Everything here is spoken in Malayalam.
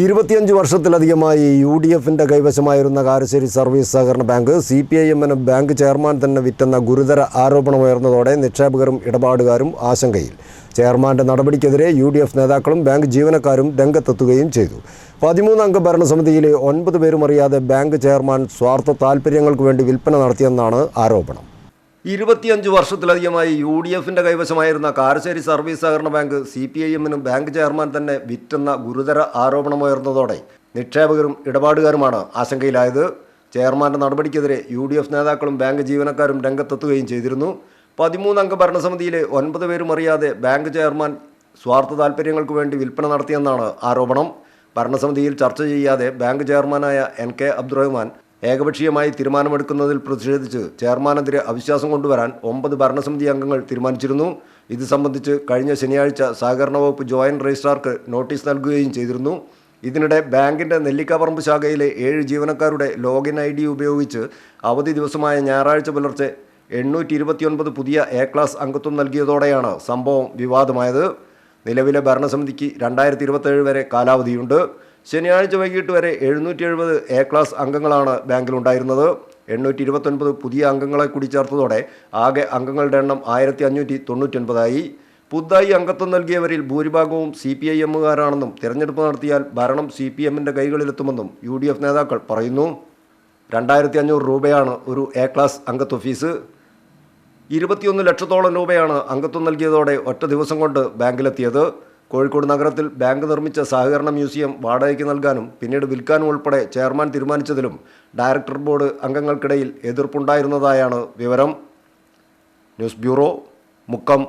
ഇരുപത്തിയഞ്ച് വർഷത്തിലധികമായി യു ഡി എഫിന്റെ കൈവശമായിരുന്ന കാരശ്ശേരി സർവീസ് സഹകരണ ബാങ്ക് സി പി ഐ എമ്മിന് ബാങ്ക് ചെയർമാൻ തന്നെ വിറ്റെന്ന ഗുരുതര ആരോപണമുയർന്നതോടെ നിക്ഷേപകരും ഇടപാടുകാരും ആശങ്കയിൽ. ചെയർമാന്റെ നടപടിക്കെതിരെ യു ഡി എഫ് നേതാക്കളും ബാങ്ക് ജീവനക്കാരും രംഗത്തെത്തുകയും ചെയ്തു. പതിമൂന്നംഗ ഭരണസമിതിയിലെ ഒൻപത് പേരും അറിയാതെ ബാങ്ക് ചെയർമാൻ സ്വാർത്ഥ താൽപ്പര്യങ്ങൾക്ക് വേണ്ടി വിൽപ്പന നടത്തിയെന്നാണ് ആരോപണം. ഇരുപത്തിയഞ്ച് വർഷത്തിലധികമായി യു ഡി എഫിന്റെ കൈവശമായിരുന്ന കാരശ്ശേരി സർവീസ് സഹകരണ ബാങ്ക് സി പി ഐ എമ്മിനും ബാങ്ക് ചെയർമാൻ തന്നെ വിറ്റെന്ന ഗുരുതര ആരോപണമുയർന്നതോടെ നിക്ഷേപകരും ഇടപാടുകാരുമാണ് ആശങ്കയിലായത്. ചെയർമാന്റെ നടപടിക്കെതിരെ യു ഡി എഫ് നേതാക്കളും ബാങ്ക് ജീവനക്കാരും രംഗത്തെത്തുകയും ചെയ്തിരുന്നു. പതിമൂന്നംഗ ഭരണസമിതിയിലെ ഒൻപത് പേരും അറിയാതെ ബാങ്ക് ചെയർമാൻ സ്വാർത്ഥ താൽപ്പര്യങ്ങൾക്ക് വേണ്ടി വിൽപ്പന നടത്തിയെന്നാണ് ആരോപണം. ഭരണസമിതിയിൽ ചർച്ച ചെയ്യാതെ ബാങ്ക് ചെയർമാനായ എൻ കെ അബ്ദുറഹ്മാൻ ഏകപക്ഷീയമായി തീരുമാനമെടുക്കുന്നതിൽ പ്രതിഷേധിച്ച് ചെയർമാനെതിരെ അവിശ്വാസം കൊണ്ടുവരാൻ ഒമ്പത് ഭരണസമിതി അംഗങ്ങൾ തീരുമാനിച്ചിരുന്നു. ഇത് സംബന്ധിച്ച് കഴിഞ്ഞ ശനിയാഴ്ച സഹകരണ വകുപ്പ് ജോയിന്റ് രജിസ്ട്രാർക്ക് നോട്ടീസ് നൽകുകയും ചെയ്തിരുന്നു. ഇതിനിടെ ബാങ്കിന്റെ നെല്ലിക്കാപറമ്പ് ശാഖയിലെ ഏഴ് ജീവനക്കാരുടെ ലോഗിൻ ഐ ഡി ഉപയോഗിച്ച് അവധി ദിവസമായ ഞായറാഴ്ച പുലർച്ചെ എണ്ണൂറ്റി ഇരുപത്തിയൊൻപത് പുതിയ എ ക്ലാസ് അംഗത്വം നൽകിയതോടെയാണ് സംഭവം വിവാദമായത്. നിലവിലെ ഭരണസമിതിക്ക് രണ്ടായിരത്തി ഇരുപത്തേഴ് വരെ കാലാവധിയുണ്ട്. ശനിയാഴ്ച വൈകിട്ട് വരെ എഴുന്നൂറ്റി എഴുപത് എ ക്ലാസ് അംഗങ്ങളാണ് ബാങ്കിലുണ്ടായിരുന്നത്. എണ്ണൂറ്റി ഇരുപത്തൊൻപത് പുതിയ അംഗങ്ങളെ കൂടി ചേർത്തതോടെ ആകെ അംഗങ്ങളുടെ എണ്ണം ആയിരത്തി അഞ്ഞൂറ്റി തൊണ്ണൂറ്റൊൻപതായി പുതുതായി അംഗത്വം നൽകിയവരിൽ ഭൂരിഭാഗവും സി പി ഐ എമ്മുകാരാണെന്നും തിരഞ്ഞെടുപ്പ് നടത്തിയാൽ ഭരണം സി പി എമ്മിന്റെ കൈകളിലെത്തുമെന്നും യു ഡി എഫ് നേതാക്കൾ പറയുന്നു. രണ്ടായിരത്തി അഞ്ഞൂറ് രൂപയാണ് ഒരു എ ക്ലാസ് അംഗത്വ ഫീസ്. ഇരുപത്തിയൊന്ന് ലക്ഷത്തോളം രൂപയാണ് അംഗത്വം നൽകിയതോടെ ഒറ്റ ദിവസം കൊണ്ട് ബാങ്കിലെത്തിയത്. കോഴിക്കോട് നഗരത്തിൽ ബാങ്ക് നിർമ്മിച്ച സഹകരണ മ്യൂസിയം വാടകയ്ക്ക് നൽകാനും പിന്നീട് വിൽക്കാനും ഉൾപ്പെടെ ചെയർമാൻ തീരുമാനിച്ചതിലും ഡയറക്ടർ ബോർഡ് അംഗങ്ങൾക്കിടയിൽ എതിർപ്പുണ്ടായിരുന്നതായാണ് വിവരം. News bureau Mukkam.